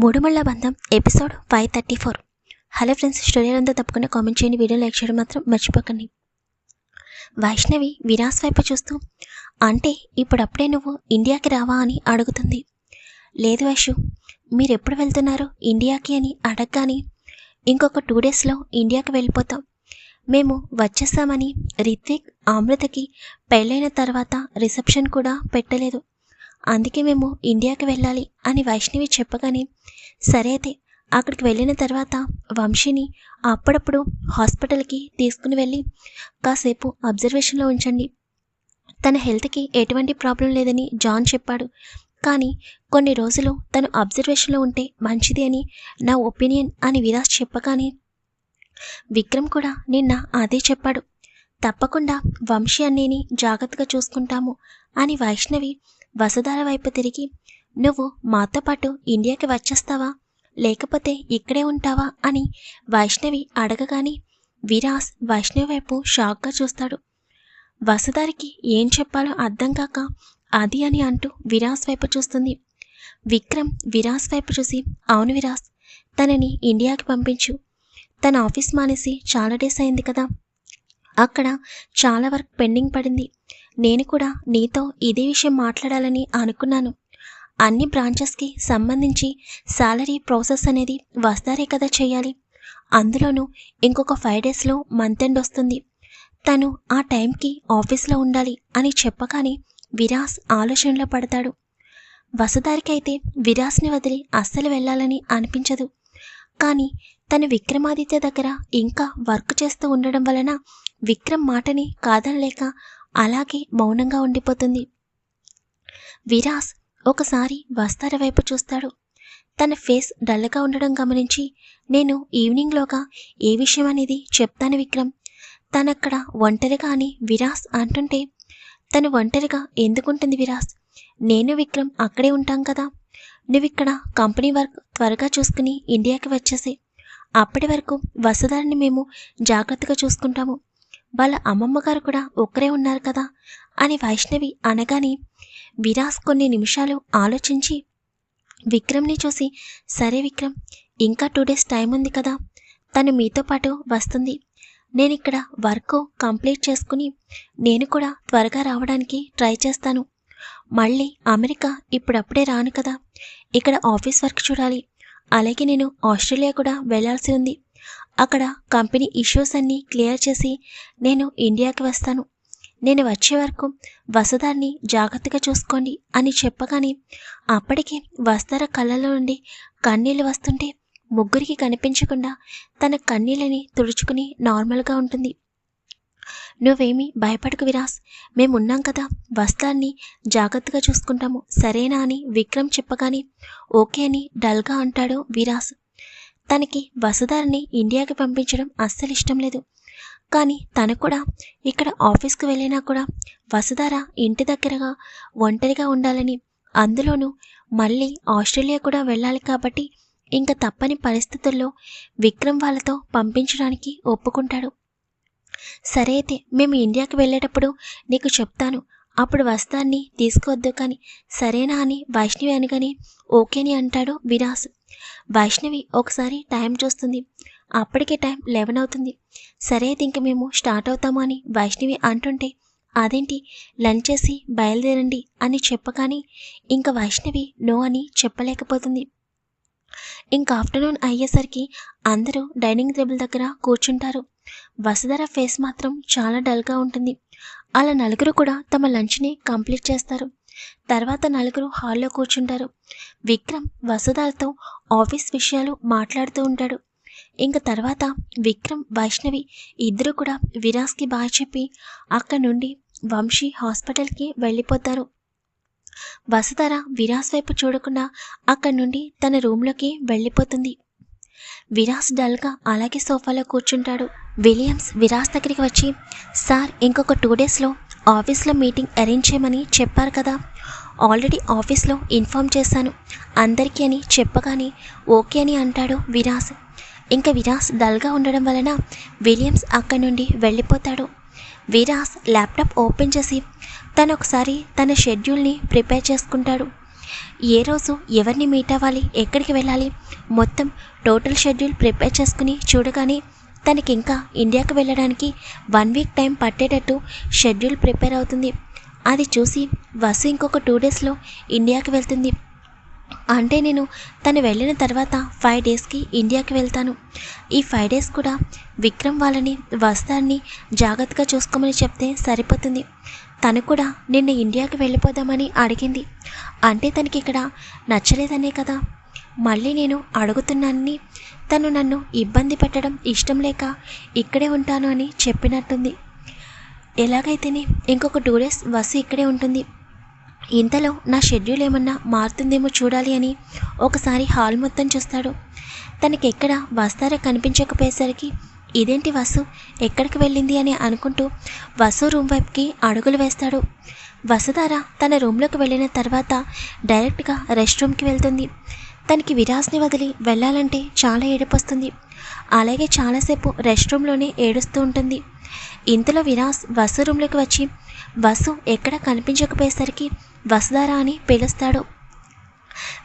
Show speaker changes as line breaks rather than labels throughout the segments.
మూడుమళ్ళ బంధం episode five thirty four. Hello friends story అంతా తప్పకుండా కామెంట్ చేయండి వీడియో లైక్ చేయడం మాత్రం మర్చిపోకండి. వైష్ణవి విరాస్ వైపు చూస్తూ అంటే ఇప్పుడప్పుడే నువ్వు ఇండియాకి రావా? అని అడుగుతుంది. లేదు వైషు మీరు ఎప్పుడు వెళ్తున్నారు ఇండియాకి అని అడగగానే ఇంకొక టూ డేస్లో ఇండియాకి వెళ్ళిపోతాం. మేము వచ్చేస్తామని రిత్విక్ అమృతకి పెళ్ళైన తర్వాత రిసెప్షన్ కూడా పెట్టలేదు. అందుకే మేము ఇండియాకి వెళ్ళాలి అని వైష్ణవి చెప్పగానే సరే అయితే అక్కడికి వెళ్ళిన తర్వాత వంశీని అప్పుడప్పుడు హాస్పిటల్కి తీసుకుని వెళ్ళి కాసేపు అబ్జర్వేషన్లో ఉంచండి. తన హెల్త్కి ఎటువంటి ప్రాబ్లం లేదని జాన్ చెప్పాడు. కానీ కొన్ని రోజులు తను అబ్జర్వేషన్లో ఉంటే మంచిది అని నా ఒపీనియన్ అని విరాజ్ చెప్పగానే విక్రమ్ కూడా నిన్న అదే చెప్పాడు. తప్పకుండా వంశీ అన్నేని జాగ్రత్తగా చూసుకుంటాము అని వైష్ణవి వసుధార వైపు తిరిగి నువ్వు మాతో పాటు ఇండియాకి వచ్చేస్తావా? లేకపోతే ఇక్కడే ఉంటావా? అని వైష్ణవి అడగగానే విరాస్ వైష్ణవి వైపు షాక్గా చూస్తాడు. వసుధారికి ఏం చెప్పాలో అర్థం కాక అది అని అంటూ విరాస్ వైపు చూస్తుంది. విక్రమ్ విరాస్ వైపు చూసి అవును విరాస్ తనని ఇండియాకి పంపించు. తన ఆఫీస్ మానేసి చాలా డేస్ అయింది కదా. అక్కడ చాలా వర్క్ పెండింగ్ పడింది. నేను కూడా నీతో ఇదే విషయం మాట్లాడాలని అనుకున్నాను. అన్ని బ్రాంచెస్కి సంబంధించి శాలరీ ప్రాసెస్ అనేది వస్తారే కదా చేయాలి. అందులోనూ ఇంకొక ఫైవ్ డేస్లో మంత్ ఎండ్ వస్తుంది. తను ఆ టైంకి ఆఫీస్లో ఉండాలి అని చెప్పగానే విరాస్ ఆలోచనలో పడతాడు. వసుధారికైతే విరాస్ని వదిలి అస్సలు వెళ్ళాలని అనిపించదు. కానీ తను విక్రమాదిత్య దగ్గర ఇంకా వర్క్ చేస్తూ ఉండడం వలన విక్రమ్ మాటని కాదనలేక అలాగే మౌనంగా ఉండిపోతుంది. విరాస్ ఒకసారి వస్తార వైపు చూస్తాడు. తన ఫేస్ డల్గా ఉండడం గమనించి నేను ఈవినింగ్లోగా ఏ విషయం అనేది చెప్తాను విక్రమ్. తనక్కడ ఒంటరిగా అని విరాస్ అంటుంటే తను ఒంటరిగా ఎందుకుంటుంది విరాస్? నేను విక్రమ్ అక్కడే ఉంటాం కదా. నువ్విక్కడ కంపెనీ వర్క్ త్వరగా చూసుకుని ఇండియాకి వచ్చేసి. అప్పటి వరకు వసుధారిని మేము జాగ్రత్తగా చూసుకుంటాము. వాళ్ళ అమ్మమ్మగారు కూడా ఒక్కరే ఉన్నారు కదా అని వైష్ణవి అనగానే విరాస్ కొన్ని నిమిషాలు ఆలోచించి విక్రమ్ని చూసి సరే విక్రమ్ ఇంకా టూ డేస్ టైం ఉంది కదా తను మీతో పాటు వస్తుంది. నేను ఇక్కడ వర్క్ కంప్లీట్ చేసుకుని నేను కూడా త్వరగా రావడానికి ట్రై చేస్తాను. మళ్ళీ అమెరికా ఇప్పుడప్పుడే రాను కదా ఇక్కడ ఆఫీస్ వర్క్ చూడాలి. అలాగే నేను ఆస్ట్రేలియా కూడా వెళ్ళాల్సి ఉంది. అక్కడ కంపెనీ ఇష్యూస్ అన్నీ క్లియర్ చేసి నేను ఇండియాకి వస్తాను. నేను వచ్చే వరకు వసుధాన్ని జాగ్రత్తగా చూసుకోండి అని చెప్పగానే అప్పటికే వస్తార కళ్ళలో నుండి కన్నీళ్ళు వస్తుంటే ముగ్గురికి కనిపించకుండా తన కన్నీళ్ళని తుడుచుకుని నార్మల్గా ఉంటుంది. నువ్వేమీ భయపడకు విరాస్ మేమున్నాం కదా వస్త్రాన్ని జాగ్రత్తగా చూసుకుంటాము సరేనా అని విక్రమ్ చెప్పగానే ఓకే అని డల్గా అంటాడు విరాస్. తనకి వసుధారిని ఇండియాకి పంపించడం అస్సలు ఇష్టం లేదు. కానీ తను కూడా ఇక్కడ ఆఫీస్కి వెళ్ళినా కూడా వసుధార ఇంటి దగ్గరగా ఒంటరిగా ఉండాలని అందులోనూ మళ్ళీ ఆస్ట్రేలియా కూడా వెళ్ళాలి కాబట్టి ఇంకా తప్పని పరిస్థితుల్లో విక్రమ్ వాళ్ళతో పంపించడానికి ఒప్పుకుంటాడు. సరే అయితే మేము ఇండియాకి వెళ్ళేటప్పుడు నీకు చెప్తాను అప్పుడు వస్తాన్ని తీసుకోవద్దు కానీ సరేనా అని వైష్ణవి అనగానే ఓకేని అంటాడు విరాస్. వైష్ణవి ఒకసారి టైం చూస్తుంది. అప్పటికే టైం లెవెన్ అవుతుంది. సరే అయితే ఇంక మేము స్టార్ట్ అవుతాము అని వైష్ణవి అంటుంటే అదేంటి లంచ్ చేసి బయలుదేరండి అని చెప్పగానే ఇంకా వైష్ణవి నో అని చెప్పలేకపోతుంది. ఇంకా ఆఫ్టర్నూన్ అయ్యేసరికి అందరూ డైనింగ్ టేబుల్ దగ్గర కూర్చుంటారు. వసుధర ఫేస్ మాత్రం చాలా డల్గా ఉంటుంది. అలా నలుగురు కూడా తమ లంచ్ని కంప్లీట్ చేస్తారు. తర్వాత నలుగురు హాల్లో కూర్చుంటారు. విక్రమ్ వసుధాలతో ఆఫీస్ విషయాలు మాట్లాడుతూ ఉంటాడు. ఇంకా తర్వాత విక్రమ్ వైష్ణవి ఇద్దరు కూడా విరాస్కి బాయ్ చెప్పి అక్కడి నుండి వంశీ హాస్పిటల్కి వెళ్ళిపోతారు. వసుధర విరాస్ వైపు చూడకుండా అక్కడి నుండి తన రూమ్లోకి వెళ్ళిపోతుంది. విరాస్ డల్గా అలాగే సోఫాలో కూర్చుంటాడు. విలియమ్స్ విరాస్ దగ్గరికి వచ్చి సార్ ఇంకొక టూ డేస్లో ఆఫీస్లో మీటింగ్ అరేంజ్ చేయమని చెప్పారు కదా. ఆల్రెడీ ఆఫీస్లో ఇన్ఫామ్ చేశాను. అందరికీ అని చెప్పగానే ఓకే అని అంటాడు విరాస్. ఇంకా విరాస్ డల్గా ఉండడం వలన విలియమ్స్ అక్కడి నుండి వెళ్ళిపోతాడు. విరాస్ ల్యాప్టాప్ ఓపెన్ చేసి తను ఒకసారి తన షెడ్యూల్ని ప్రిపేర్ చేసుకుంటాడు. ఏ రోజు ఎవరిని మీట్ అవ్వాలి? ఎక్కడికి వెళ్ళాలి? మొత్తం టోటల్ షెడ్యూల్ ప్రిపేర్ చేసుకుని చూడగానే తనకి ఇంకా ఇండియాకి వెళ్ళడానికి వన్ వీక్ టైం పట్టేటట్టు షెడ్యూల్ ప్రిపేర్ అవుతుంది. అది చూసి వసు ఇంకొక టూ డేస్లో ఇండియాకి వెళ్తుంది. అంటే నేను తను వెళ్ళిన తర్వాత ఫైవ్ డేస్కి ఇండియాకి వెళ్తాను. ఈ ఫైవ్ డేస్ కూడా విక్రమ్ వాళ్ళని వస్తాన్ని జాగ్రత్తగా చూసుకోమని చెప్తే సరిపోతుంది. తను కూడా నిన్న ఇండియాకి వెళ్ళిపోదామని అడిగింది. అంటే తనకి ఇక్కడ నచ్చలేదనే కదా. మళ్ళీ నేను అడుగుతున్నానని తను నన్ను ఇబ్బంది పెట్టడం ఇష్టం లేక ఇక్కడే ఉంటాను అని చెప్పినట్టుంది. ఎలాగైతేనే ఇంకొక టూ డేస్ బస్సు ఇక్కడే ఉంటుంది. ఇంతలో నా షెడ్యూల్ ఏమన్నా మారుతుందేమో చూడాలి అని ఒకసారి హాల్ మొత్తం చూస్తాడు. తనకి ఎక్కడ వస్తారో కనిపించకపోయేసరికి ఇదేంటి వసు? ఎక్కడికి వెళ్ళింది అని అనుకుంటూ వసు రూమ్ వైపుకి అడుగులు వేస్తాడు. వసుధార తన రూమ్లోకి వెళ్ళిన తర్వాత డైరెక్ట్గా రెస్ట్ రూమ్కి వెళ్తుంది. తనకి విరాస్ని వదిలి వెళ్ళాలంటే చాలా ఏడుపొస్తుంది. అలాగే చాలాసేపు రెస్ట్ రూమ్లోనే ఏడుస్తూ ఉంటుంది. ఇంతలో విరాస్ వసు రూమ్లోకి వచ్చి వసు ఎక్కడ కనిపించకపోయేసరికి వసుధారా అని పిలుస్తాడు.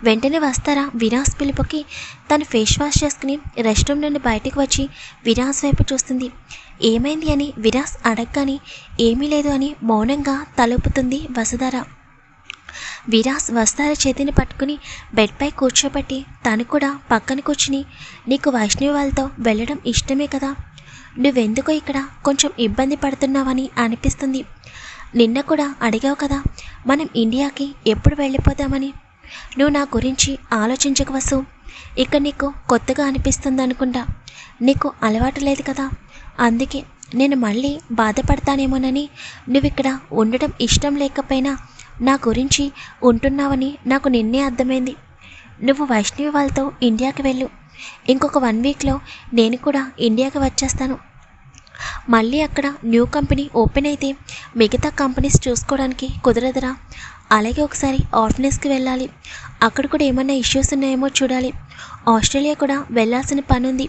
వెంటనే వస్తారా? విరాస్ పిలుపుకి. తను ఫేస్ వాష్ చేసుకుని రెస్ట్ రూమ్ నుండి బయటకు వచ్చి విరాస్ వైపు చూస్తుంది. ఏమైంది అని విరాస్ అడగగానే ఏమీ లేదు అని మౌనంగా తలుపుతుంది వసుధార. విరాస్ వస్తార చేతిని పట్టుకుని బెడ్పై కూర్చోబెట్టి తను కూడా పక్కన కూర్చుని నీకు వైష్ణవి వాళ్ళతో వెళ్ళడం ఇష్టమే కదా? నువ్వెందుకో ఇక్కడ కొంచెం ఇబ్బంది పడుతున్నావని అనిపిస్తుంది. నిన్న కూడా అడిగావు కదా మనం ఇండియాకి ఎప్పుడు వెళ్ళిపోదామని నువ్వు నా గురించి ఆలోచించక వసు. ఇక్కడ నీకు కొత్తగా అనిపిస్తుంది అనుకుంటా నీకు అలవాటు లేదు కదా. అందుకే నేను మళ్ళీ బాధపడతానేమోనని నువ్వు ఇక్కడ ఉండటం ఇష్టం లేకపోయినా నా గురించి ఉంటున్నావని నాకు నిన్నే అర్థమైంది. నువ్వు వైష్ణవి వాళ్ళతో ఇండియాకి వెళ్ళు. ఇంకొక వన్ వీక్లో నేను కూడా ఇండియాకి వచ్చేస్తాను. మళ్ళీ అక్కడ న్యూ కంపెనీ ఓపెన్ అయితే మిగతా కంపెనీస్ చూసుకోవడానికి కుదరదురా. అలాగే ఒకసారి ఆర్ఫనెస్కి వెళ్ళాలి. అక్కడ కూడా ఏమైనా ఇష్యూస్ ఉన్నాయేమో చూడాలి. ఆస్ట్రేలియా కూడా వెళ్ళాల్సిన పని ఉంది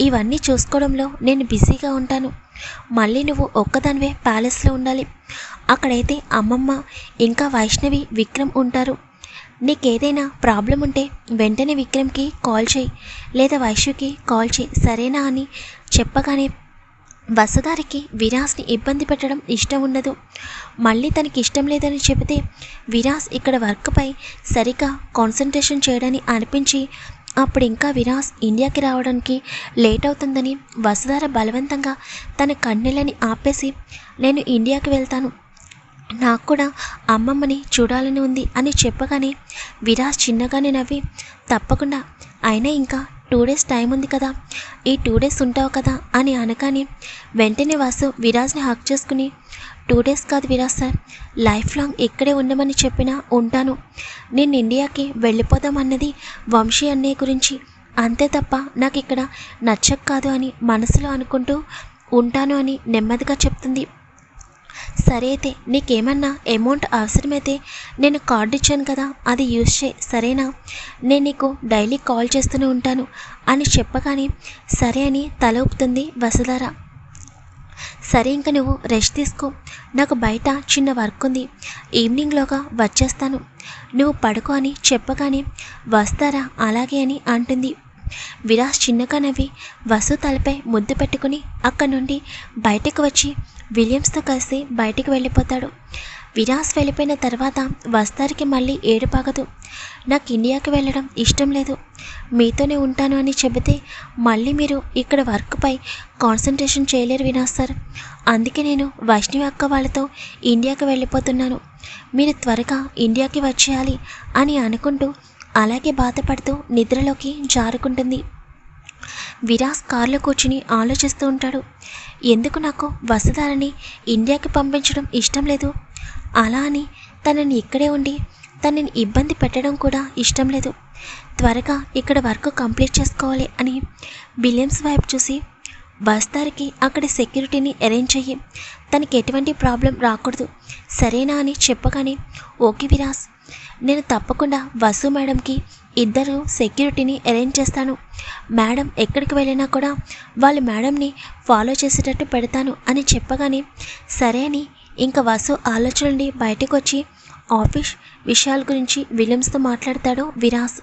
ఇవన్నీ చూసుకోవడంలో నేను బిజీగా ఉంటాను. మళ్ళీ నువ్వు ఒక్కదానివే ప్యాలెస్లో ఉండాలి. అక్కడైతే అమ్మమ్మ ఇంకా వైష్ణవి విక్రమ్ ఉంటారు. నీకేదైనా ప్రాబ్లం ఉంటే వెంటనే విక్రమ్కి కాల్ చేయి. లేదా వైష్ణవికి కాల్ చేయి. సరేనా అని చెప్పగానే వసదారికి విరాస్ని ఇబ్బంది పెట్టడం ఇష్టం ఉండదు మళ్ళీ తనకి ఇష్టం లేదని చెబితే విరాస్ ఇక్కడ వర్క్పై సరిగా కాన్సన్ట్రేషన్ చేయడని అనిపించి అప్పుడు ఇంకా విరాస్ ఇండియాకి రావడానికి లేట్ అవుతుందని వసుధార బలవంతంగా తన కన్నెలని ఆపేసి నేను ఇండియాకి వెళ్తాను. నాకు కూడా అమ్మమ్మని చూడాలని ఉంది అని చెప్పగానే విరాస్ చిన్నగానే నవ్వి తప్పకుండా. అయినా ఇంకా టూ డేస్ టైం ఉంది కదా. ఈ టూ డేస్ ఉంటావు కదా అని అనగానే వెంటనే వాసు విరాజ్ని హక్ చేసుకుని టూ డేస్ కాదు విరాజ్ సార్ లైఫ్ లాంగ్ ఇక్కడే ఉండమని చెప్పినా ఉంటాను. నేను ఇండియాకి వెళ్ళిపోదామన్నది వంశీ అన్నయ్య గురించి. అంతే తప్ప నాకు ఇక్కడ నచ్చక కాదు అని మనసులో అనుకుంటూ ఉంటాను అని నెమ్మదిగా చెప్తుంది. సరే అయితే నీకేమన్నా అమౌంట్ అవసరమైతే నేను కార్డు ఇచ్చాను కదా అది యూజ్ చేయి సరేనా? నేను నీకు డైలీ కాల్ చేస్తూనే ఉంటాను. అని చెప్పగానే సరే అని తల ఊపుతుంది వసుధార. సరే ఇంకా నువ్వు రెస్ట్ తీసుకో. నాకు బయట చిన్న వర్క్ ఉంది. ఈవినింగ్లోగా వచ్చేస్తాను. నువ్వు పడుకో అని చెప్పగానే వస్తారా అలాగే అని అంటుంది. విరాస్ చిన్నగా నవ్వి వసు తలపై ముద్దు పెట్టుకుని అక్కడి నుండి బయటకు వచ్చి విలియమ్స్తో కలిసి బయటికి వెళ్ళిపోతాడు. విరాస్ వెళ్ళిపోయిన తర్వాత వస్తారికి మళ్ళీ ఏడుపాగదు. నాకు ఇండియాకి వెళ్ళడం ఇష్టం లేదు. మీతోనే ఉంటాను అని చెబితే మళ్ళీ మీరు ఇక్కడ వర్క్పై కాన్సన్ట్రేషన్ చేయలేరు వినాస్ సార్. అందుకే నేను వైష్ణవి అక్క వాళ్ళతో ఇండియాకి వెళ్ళిపోతున్నాను. మీరు త్వరగా ఇండియాకి వచ్చేయాలి అని అనుకుంటూ అలాగే బాధపడుతూ నిద్రలోకి జారుకుంటుంది. విరాస్ కారులో కూర్చుని ఆలోచిస్తూ ఉంటాడు. ఎందుకు నాకు వసుధారని ఇండియాకి పంపించడం ఇష్టం లేదు? అలా అని తనని ఇక్కడే ఉండి తనని ఇబ్బంది పెట్టడం కూడా ఇష్టం లేదు. త్వరగా ఇక్కడ వర్క్ కంప్లీట్ చేసుకోవాలి అని బిలియమ్స్ వైపు చూసి బస్తారికి అక్కడ సెక్యూరిటీని అరేంజ్ అయ్యి తనకి ఎటువంటి ప్రాబ్లం రాకూడదు. సరేనా అని చెప్పగానే ఓకే విరాస్. నేను తప్పకుండా వసు మేడంకి ఇద్దరు సెక్యూరిటీని అరేంజ్ చేస్తాను. మేడం ఎక్కడికి వెళ్ళినా కూడా వాళ్ళు మేడంని ఫాలో చేసేటట్టు పెడతాను అని చెప్పగానే సరే అని ఇంకా వసు ఆలోచన నుండి బయటకు వచ్చి ఆఫీస్ విషయాల గురించి విలియమ్స్తో మాట్లాడతాడు విరాస్.